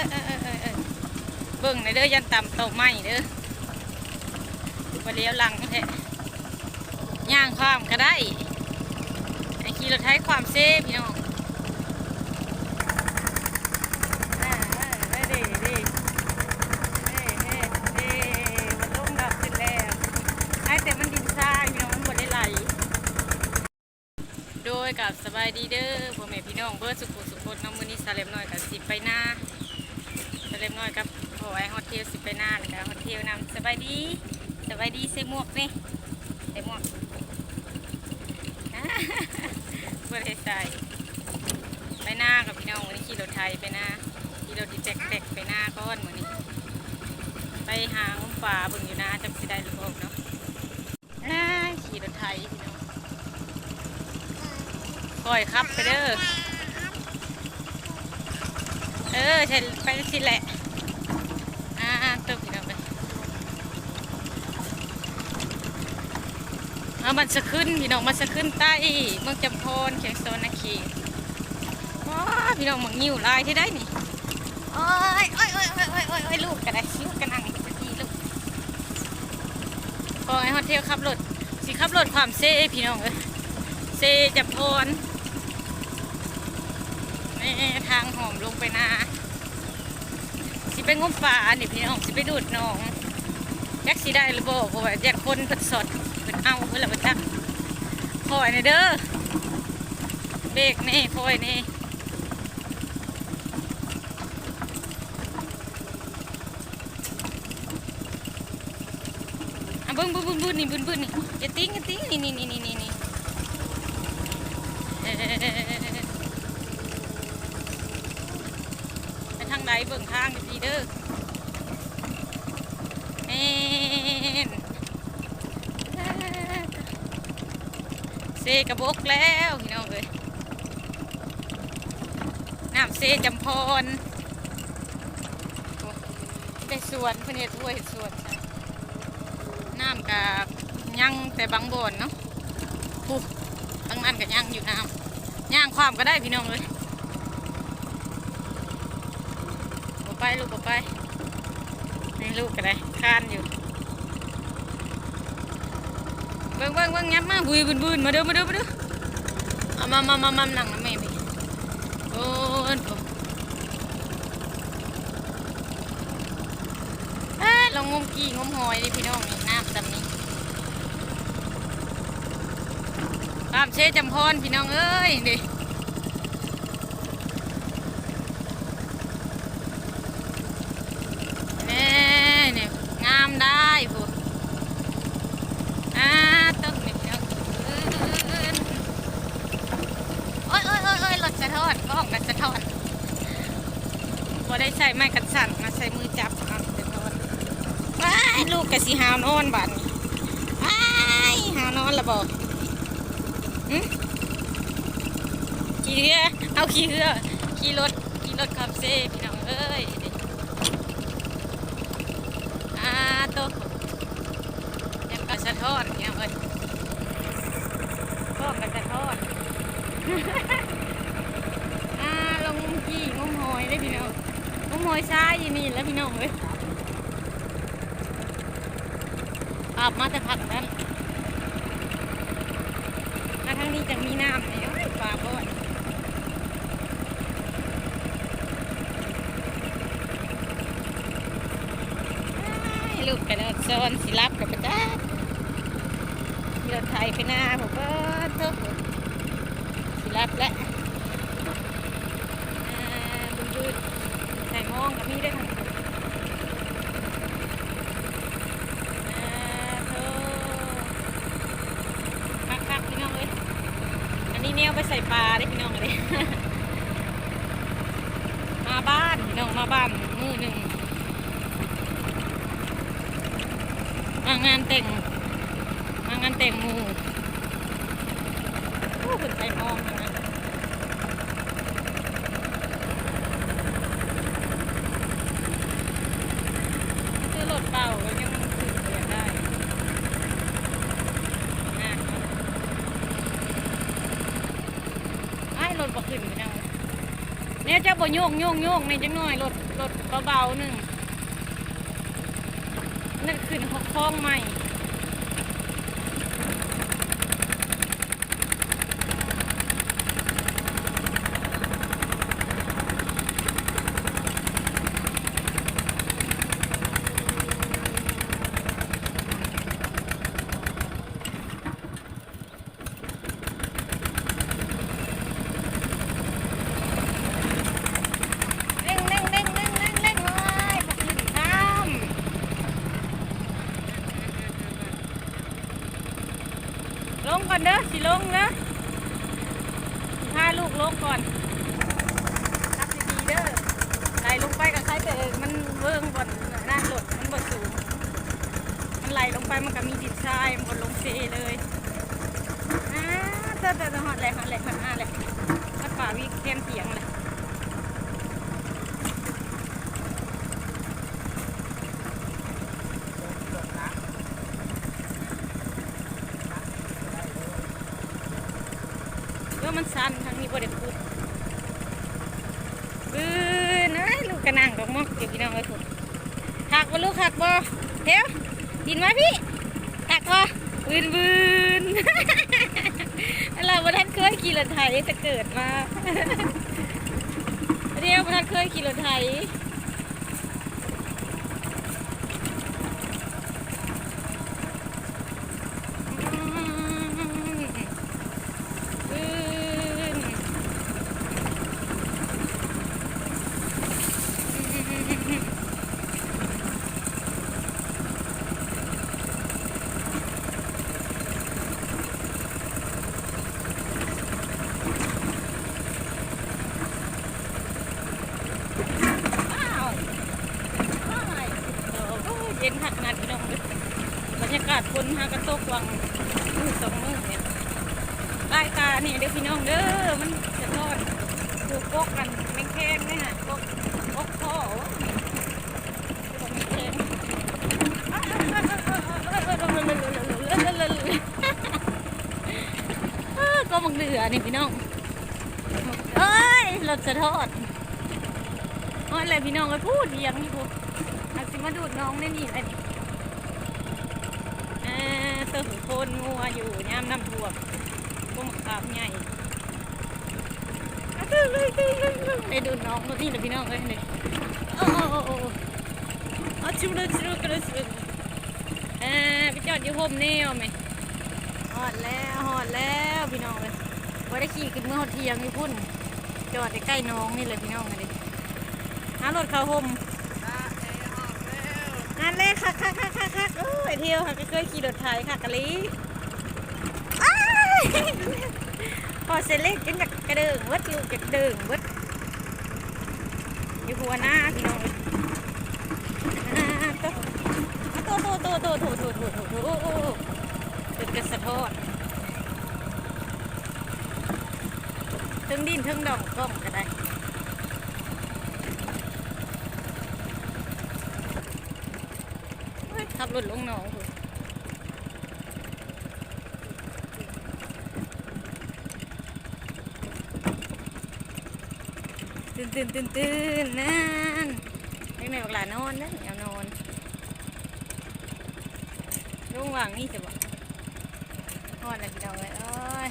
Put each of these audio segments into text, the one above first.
อเออเออเออเออเบิ่งในเด้อยันต่ำโตไหมเด้อมาเลี้ยวหลังแท้ย่างความก็ได้ไอ้ขี่รถไถความเซฟพี่น้องอ่าเออเออเด้เด้เด้เด้เด้มันลงดอกขึ้นแล้วไอ้แต่มันดินทราพี่น้องมันบ่ได้ไหลโดยกับสบายดีเด้อพ่อแม่พี่น้องเบิร์ดสุขุสุขคนน้องมือนี้สาเลมน้อยกับสิไปหน้า เลมน้อยกับพ่อไอ้ฮอตเทลสิไปหน้าแล้วก็ฮอตเทลนำสบายดีสบายดีใส่หมวกนี่ใส่หมวกเพื่อให้ใส่ไปหน้ากับพี่น้องวันนี้ขี่รถไทยไปหน้าขี่รถดีแตกๆไปหน้าก้อนเหมือนนี้ ไปหางป่าบิ่งอยู่นะจำสิได้หรือเปล่าเนาะขี่รถไทยพี่น้องคอยครับไปเด้อเออใช่ไปสิแหละ อ่าตึบอีกแล้วไป เอามันจะขึ้นพี่น้องมันจะขึ้นใต้เมืองจำพรเขียงโซนนาคีว้าพี่น้องมังนิ้วลายที่ได้นี่โอ้ยโอ้ยโอ้ยโอ้ยโอ้ยโอ้ยลูกกันได้ชิวกันนั่งจะดีลูกพอไอ้ฮอตเทลขับรถสิขับรถความเซ่พี่น้องเอ้ยเซ่จำพรนี่ทางหอมลงไปนาสิไปงมป่านี่พี่น้องสิไปดูดน้อง ยักสิได้หรือบ่เพราะว่าแยกคนเปิดสดเปิดเอาเพื่อละประจักคอยนอยเด้อเบรกนี่คอยนี่บึ้งบึ้งบึ้งบึ้งนี่บึ้งบึ้งนี่อย่าติ้งอย่าติ้งนี่นี่นี่นี่นี่นี่ไปทางไหนเบิ่งทางดีเด้อเอ็นเซกระบกแล้วพี่น้องเลยน้ำเซจำพรโอ้ได้สวนเพื่อนเฮ็ดถ้วยเฮ็ดสวนน้ำกับยังแต่บางบ่อนเนาะปุ๊บทางนั้นกับยังอยู่น้ำย่างความก็ได้พี่น้องเลยบไปลูกบไปให้ลูกก็ได้คานอยู่ เบิ่งเบิ่งเบิ่งยับมาบุยบุนบุนมาเด้อมาเด้อมาเด้อเอามามามามานั่งนะแม่พี่โอ้ยโถ่เอ้ลองงมกี่งมหอยดิพี่น้องนี่น้ำจำนี้ตามเชจำพรพี่น้องเอ้ยดิเน่เนี่ยงามได้ผู้อ่าต้องนี่เดี๋ยวเอิ้นโอ้ยโอ้ยโอ้ยโอ้ยรถสะท้อนกล้องกันสะท้อน ใช้ไม้กันสั่นมาใช้มือจับอะสะท้อนว้ายลูกกะสิหาวนอนบ้านนี้ว้ายหาวนอนละบอกขี่เรือ เอาขี่เรือ ขี่รถ ขี่รถขับเซ่พี่น้องเอ้ยอาโตยังกระสะท้อนเนี่ยเอ้ยก็กระสะท้อนอาลงงมกี่งมหอยได้พี่น้อง งมหอยซ้ายยู่นี่แล้วพี่น้องเว้ยอาบมาแต่ผักนั้นมาทางนี้จะมีน้ำเนี่ยปลาบ่อยลูกกระโดดโซนสิรับกับประจ้าที่เราไทยไปหน้าผมก็ทุกสิรับแล้วอ่าบุญบุญใส่ มีได้ค่ะอ่าโธ่คักๆพี่นงเลยอันนี้เนี่ยไปใส่ปลาได้พี่น้องเลยมาบ้านพี่น้องมาบ้านมือหนึ่งมางานแต่งมางานแต่งหมูโอ้ขึ้นไปมองนะคือรถเป่าก็ยังมันขึ้นไปได้นะไอ้รถบอกขึ้นไปแล้วเนี่ยเจ้า บ่ โยกโยกโยกในจังหน่อยรถรถเบาๆหนึ่งนั่นขึ้นคลองใหม่ เร่งเร่งเร่งเร่งเร่งเร่งเลยขอบคุณครับลงก่อนเด้อสิ ลงนะพาลูกลงก่อนรับดีๆเด้อไหลลงไปกับใครแต่มันเวิ้งบนหน้าหลดมันบนสูง มันไหลลงไปมันก็มีดินทรายบนลงเซเลยอ่าเตอร์เติร์หอดแหลกหอดแหลกหอดอ่าแหลยวัดป่าวิแคมเสียงเลย ก็มันสั้นทางนี้บ่ได้พูดบืนเอ้ยลูกกระนางดอกมอกเดี๋ยวพี่น้องไปพูดหักบ่ลูกหักบ่เดี๋ยวดินมาพี่หักบ่บืนบืนเราบ่ทันเคยขี่รถไถจะเกิดมาเรียกบ่ทันเคยขี่รถไถอืม อืมอ้าวอ้ายโอ้ยเย็นหักนัดพี่น้องเลยบรรยากาศค นหากระตกวังมือสองมือเนี่ยรายการนี่ยเด้อพี่น้องเด้อมันจะทอดผูกกกกันแมงแค้งเนี่ยฮะกกกกพ่อวะกกแมงแคงเออก็มังเดือนี่พี่น้องเอ้ยรถจะทอดอ๋ออะไรพี่น้องไปพูดเดียงนี่พูดอาสิมาดูดน้องได้นี่อะไรนี่ เติมโคนงัวอยู่ย่ามน้ำท่วมกุ้งขามใหญ่อะตึ้งเลยตึ้งตึ้งตึ้งไปดูน้องนี่นะพี่น้องเอ้ยนี่โอ้โอ้โอ้โอ้อ๋อชิวเลยชิวกันเลยชิวเออไปจอดอยู่โฮมแนวไหมฮอดแล้วฮอดแล้วพี่น้องเลยว่าได้ขี่ขึ้นเมื่อหอดเที่ยงนี่พุ่นจอดใกล้ๆน้องนี่เลยพี่น้องเลยหารถเข้าโฮม นั่นเลยค่ะค่ะค่ะค่ะค่ะโอ้ยเที่ยวค่ะก็เคยขี่รถไถค่ะกะลีพอเสร็จเล็กกินจากกระเดิงเวัดลูกจากเดิงเวัดอยู่หัวหน้าพี่น้องเลยอ่าโตโตโตโตโตโตโตโตโตโตเป็นกระสะทอดถึงดินถึงดอกกล้องก็ได้เฮ้ย ขับรถลงหนองพุ่นตื่นตื่นตื่นตื่นนั่นเด็กในบักหลานอนนะเอานอนลุงวางนี่จะบอกนอนอะไรพี่น้องเลยเอ้ย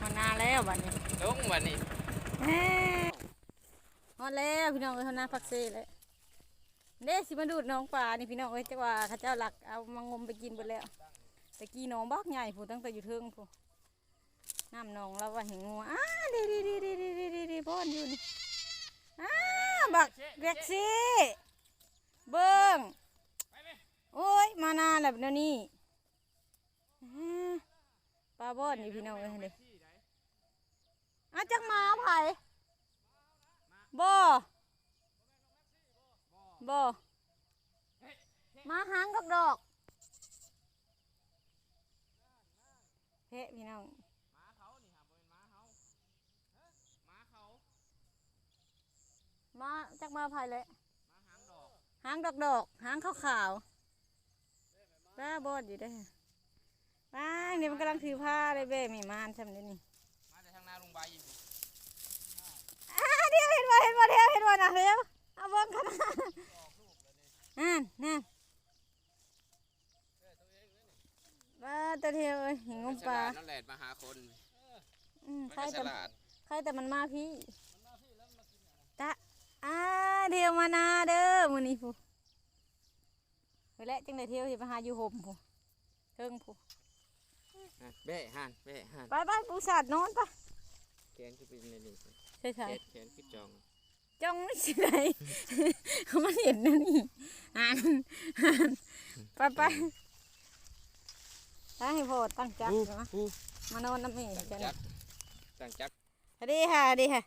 นอนนานแล้วบัดนี้ลงวันนี้แหม่นอนแล้วพี่น้องเลยเขาหน้าพักเซ่เลย เด้สิมาดูดน้องปลานี่พี่น้องเอ้ยจักว่าข้าเจ้าหลักเอามางมไปกินไปแล้วตะกี้น้องบักใหญ่ผู้ตั้งแต่อยู่เทิงผู้น้ำน้องเราว่าเห็นงูอ้าดีดีดีดีดีดีดีดีพ่อนอยู่นี่อ้าบักเร็กซี่เบิ้งโอ้ยมานานแล้วเดี๋ยวนี้อ่าปลาบ่อนนี่พี่น้องเอ้ยเด้อาจักมาไผ่บ่ บ่มาหางดอกดอกเฮ้พี่น้องหมาเขานี่หาบ่เป็นหมาเฮาเฮ้ยหมาเขามาจักมาไผ่เลยหมาหางดอกหางดอกดอกหางขาวขาวๆป้าบอดอยู่ได้อป้านี่มันกำลังถือผ้าเลยเบ้มีมานทำนี่นี่มาแต่ทางนาลุงใบอยู่อ้าเดี๋ยวเห็นไหมเห็นบ่เทียวเห็นบ่นะเทียว เอาเบิ่งกันนะนั่นนั่นมาตัวเทียวเอ้ยงมฉปลาลาดนั่นแหละมาหาคนอืมมันใครก็ฉแต่ลาดใครแต่มันมาพี่ตะอ่าเทียวมานาเด้อมื้อนี้ผู้ไปแล้วจังได้เทียวสิไปหาอยู่ห่มผู้เทิงผู้อะเบ้ห่านเบ้ห่านไปไปปูสาดนอนไปแขนคือเป็นในนี่ใช่ใช่เจ็ดแขนคือจอง จ้องไม่ใช่ไรเขามาเห็นนะนี่อ่านอ่านไปไปถ้าให้พ่อตั้งจักรนะผู้มานอนน้ำเมย์ตั้งจ้ะจักรตั้งจักรดีค่ะดีค่ะ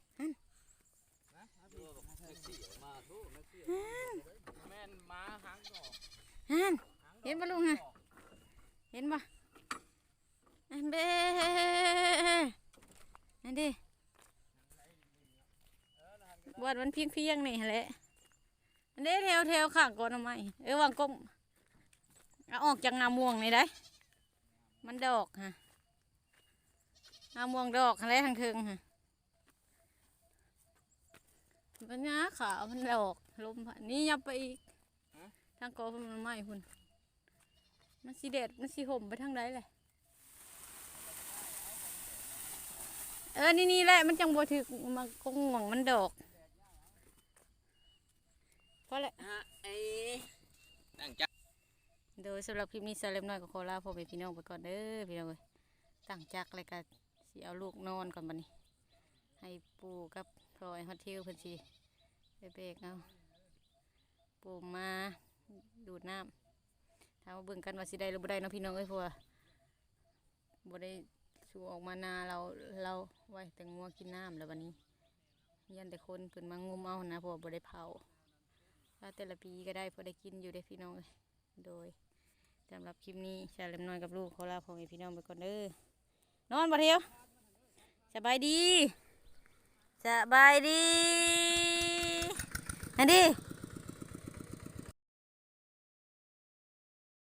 แม่นม้าหางดอกฮันเห็นปะลุงฮะเห็นปะอันเบ้อันดี บวชวันเพียงเพียงนี่แหละอันนี้เทวเทวข้างก่อนทำไมเออวางก้มเอาออกจากงาม่วงนี่ได้ มันดอกฮะงาม่วงดอกอะไรทางเทิงฮะมันงาขาวมันดอกลมผ่านนี่ยับไปอีกทางกอมันไหม้พุ่นมันสีแดดมันสีห่มไปทางใดเลยเออนี่นี่แหละมันจังบัวถึกมากงหวงมันดอก พอแหละฮะไอ้ตั้งจักรโดยสำหรับคลิปนี้สาเล็มน้อยกับโคลาพ่อแม่พี่น้องไปก่อนเด้อพี่น้องเอ้ยตั้งจักรเลยกันสิเอาลูกนอนก่อนบัดนี้ ให้ปู่กับพลอยฮอตเทลเพิ่นสิไปเบรกเอาปู่มาดูดน้ำถามว่าเบิ่งกันว่าสิได้หรือบ่ได้เนาะพี่น้องเอ้ยเพราะว่าบ่ได้ชูออกมานาเราเราไว้แต่งัวกินน้ำแล้ววันนี้ยันแต่คนเพิ่นมางมเอานะเพราะว่าบ่ได้เผา ถ้าแต่ละปีก็ได้พอได้กินอยู่ได้พี่น้องเลยโดยสำหรับคลิปนี้ชาเล็มน้อยกับลูกขอลาพ่อแม่พี่น้องไปก่อนเด้อนอนบ่เทียวสบายดีสบายดีอันดี